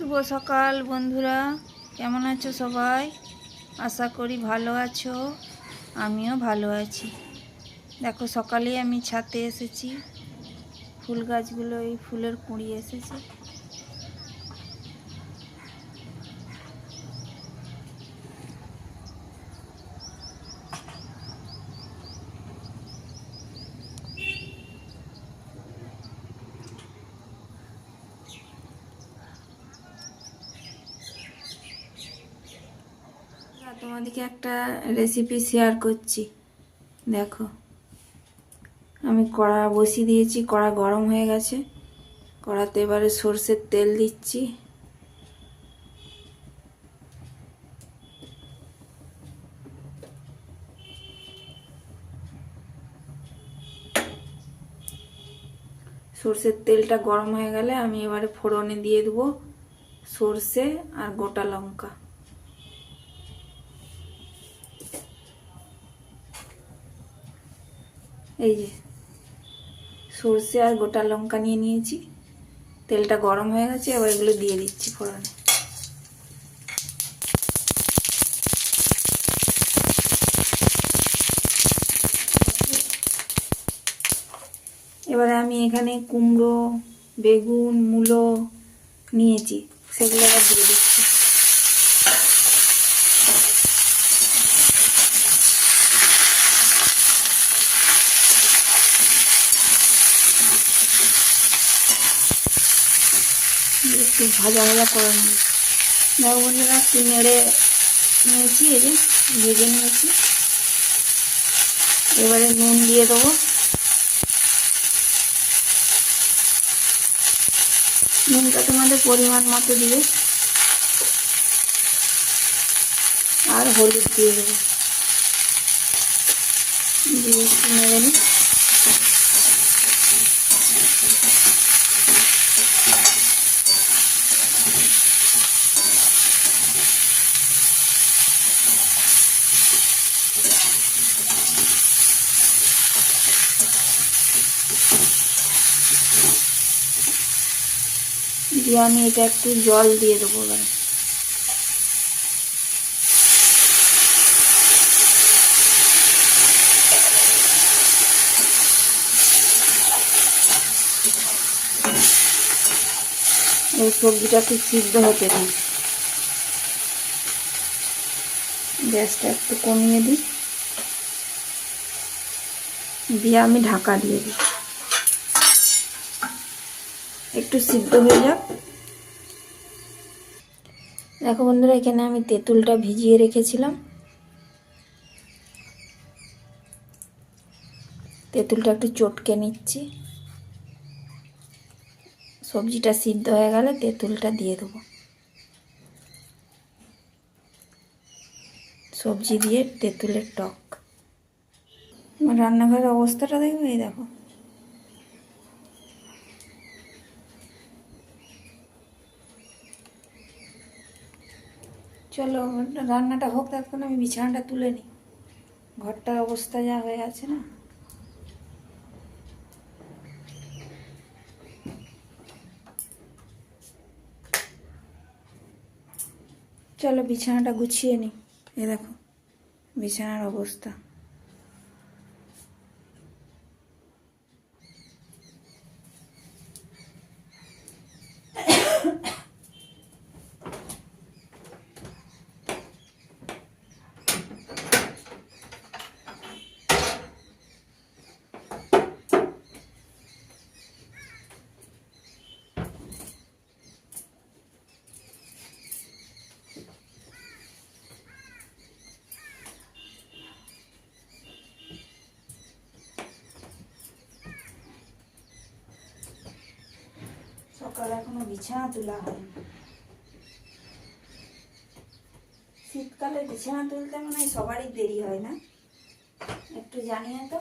শুভ সকাল বন্ধুরা। কেমন আছো সবাই? আশা করি ভালো আছো। আমিও ভালো আছি। দেখো সকালে আমি ছাতে এসেছি। ফুল গাছগুলো, এই ফুলের কুঁড়ি এসেছে। তোমাদেরকে একটা রেসিপি শেয়ার করছি। দেখো। আমি কড়া বসিয়ে দিয়েছি, কড়া গরম হয়ে গেছে। কড়াতে এবারে সর্ষের তেল দিচ্ছি। সর্ষের তেলটা গরম হয়ে গেলে আমি এবারে ফোড়নে দিয়ে দেবো সর্ষে আর গোটা লঙ্কা। এই যে সর্ষে আর গোটা লঙ্কা নিয়ে নিয়েছি। তেলটা গরম হয়ে গেছে, এবার এগুলো দিয়ে দিচ্ছি ফোড়নে। এবারে আমি এখানে কুমড়ো, বেগুন, মূলো নিয়েছি, সেগুলো আবার দিয়ে দিচ্ছি। একটু ভাজা ভাজা করে নিই। দেখো বন্ধুরা একটু নেড়ে নিয়েছি, এই যে ভেজে নিয়েছি। এবারে নুন দিয়ে দেবো। নুনটা তোমাদের পরিমাণ মতো দিয়ে আর হলুদ দিয়ে দেবো। দিয়ে একটু নেড়ে নিই। দিয়ে আমি এটা একটু জল দিয়ে দেবো এবার। এই সবজিটা একটু সিদ্ধ হতে দিই। গ্যাসটা একটু কমিয়ে দিই। দিয়ে আমি ঢাকা দিয়ে দিই একটু সিদ্ধ হয়ে যাক। দেখো বন্ধুরা, এখানে আমি তেঁতুলটা ভিজিয়ে রেখেছিলাম। তেঁতুলটা একটু চটকে নিচ্ছি। সবজিটা সিদ্ধ হয়ে গেলে তেঁতুলটা দিয়ে দেবো। সবজি দিয়ে তেঁতুলের টক। আমার রান্নাঘরের অবস্থাটা দেখবে এই দেখো। চলো, রান্নাটা হোক তখন আমি বিছানাটা তুলে নিই। ঘরটার অবস্থা যা হয়ে আছে না। চলো, বিছানাটা গুছিয়ে নিই। এ দেখো, বিছানার অবস্থা। সকালে এখনও বিছানা তোলা হয়নি শীতকালে বিছানা তুলতে মনে হয় সবারই দেরি হয় না। একটু জানিয়ে তো।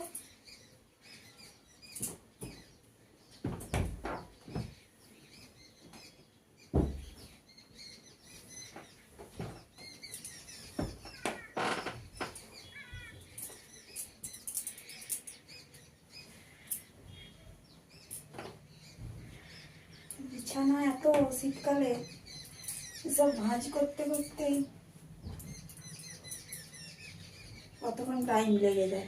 বিছানা এত শীতকালে এসব ভাঁজ করতে করতে কতক্ষণ টাইম লেগে যায়।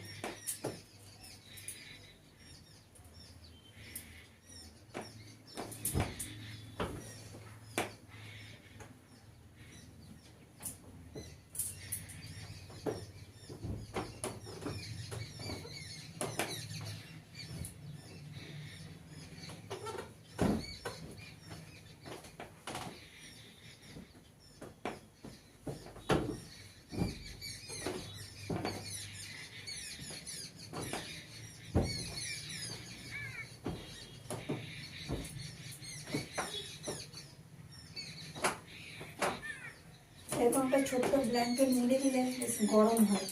এরকম একটা ছোট্ট ব্ল্যাঙ্কেট মুড়ে দিলে বেশ গরম হয়।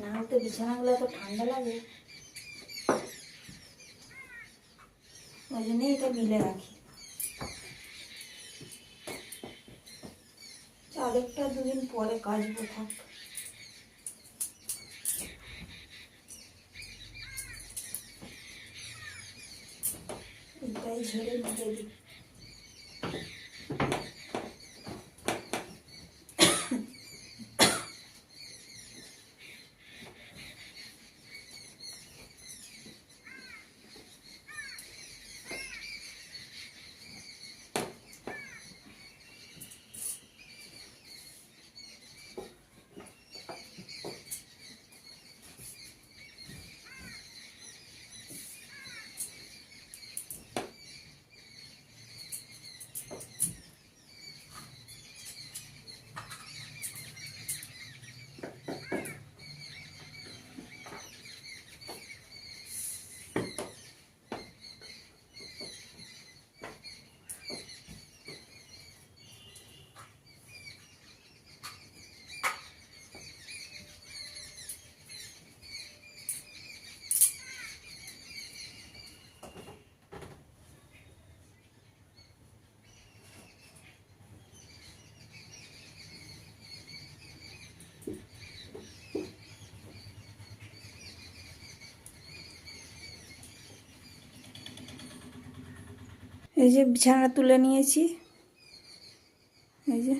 না হলে তো বিছানাগুলো তো ঠান্ডা লাগে? ওই জন্যই এটা মিলে রাখি। চাদরটা দুদিন পরে কাচবো, থাক। এটাই ঝেড়ে মিলে দিই। এই যে বিছানা তুলে নিয়েছি। এই যে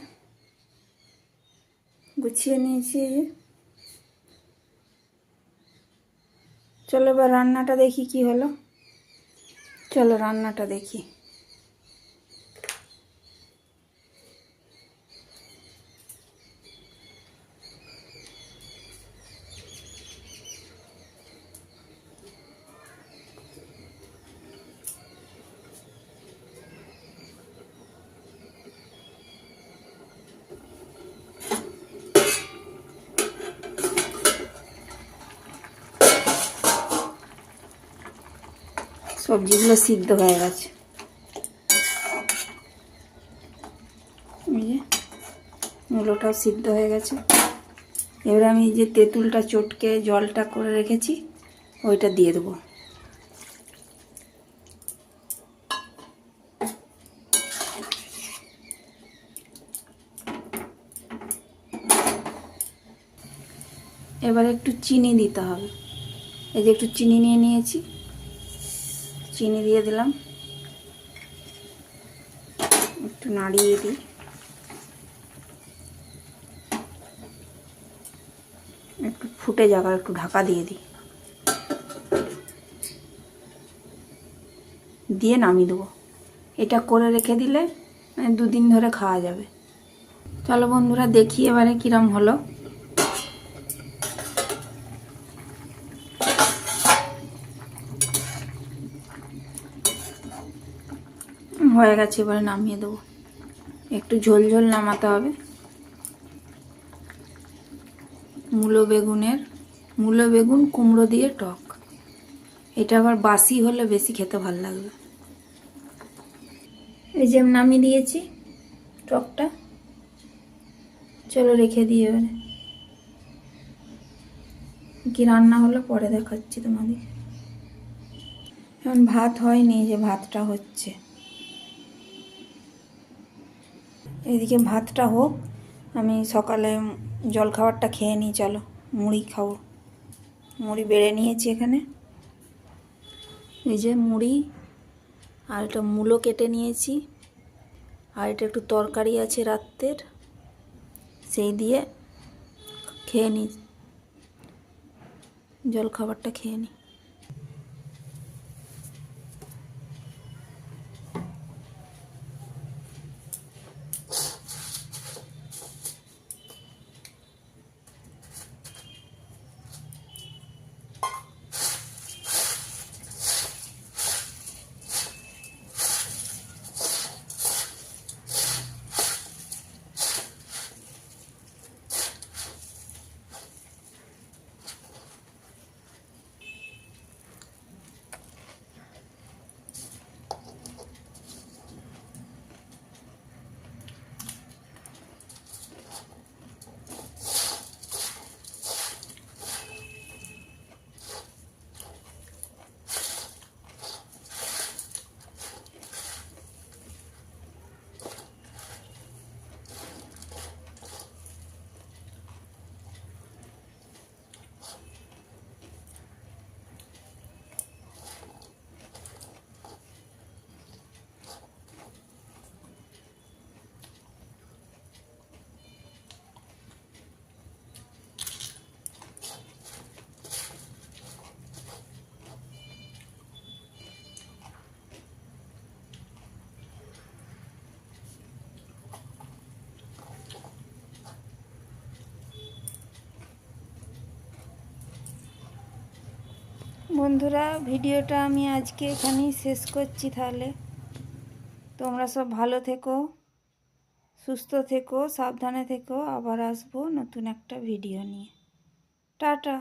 গুছিয়ে নিয়েছি এই যে। চলো এবার রান্নাটা দেখি কি হলো। চলো রান্নাটা দেখি। সবজিগুলো সিদ্ধ হয়ে গেছে। মূলোটাও সিদ্ধ হয়ে গেছে। এবার আমি যে তেঁতুলটা চটকে জলটা করে রেখেছি, ওইটা দিয়ে দেবো। এবার একটু চিনি দিতে হবে। এই যে একটু চিনি নিয়ে নিয়েছি। চিনি দিয়ে দিলাম। একটু নাড়িয়ে দিই। একটু ফুটে যাক একটু ঢাকা দিয়ে দিই। দিয়ে নামিয়ে দেবো। এটা করে রেখে দিলে মানে দুদিন ধরে খাওয়া যাবে। চলো বন্ধুরা, দেখি এবারে কিরম হলো। হয়ে গেছে, এবারে নামিয়ে দেবো। একটু ঝোল ঝোল নামাতে হবে। মূলো বেগুনের, মূলো বেগুন কুমড়ো দিয়ে টক। এটা আবার বাসি হলে বেশি খেতে ভালো লাগবে। এই যে আমি নামিয়ে দিয়েছি টকটা। চলো রেখে দিই এবারে। কি রান্না হলো পরে দেখাচ্ছি তোমাদের। এখন ভাত হয়নি যে ভাতটা হচ্ছে। এদিকে ভাতটা হোক, আমি সকালে জলখাবারটা খেয়ে নিই, চলো মুড়ি খাব। মুড়ি বেড়ে নিয়েছি এখানে। এই যে মুড়ি, আর একটা মূলো কেটে নিয়েছি, আর এটা একটু তরকারি আছে রাত্রের, সেই দিয়ে খেয়ে নিই। জল খাবারটা খেয়ে নিই। বন্ধুরা, ভিডিওটা আমি আজকে এখানেই শেষ করছি তাহলে। তোমরা সব ভালো থেকো, সুস্থ থেকো, সাবধানে থেকো। আবার আসব নতুন একটা ভিডিও নিয়ে। টাটা।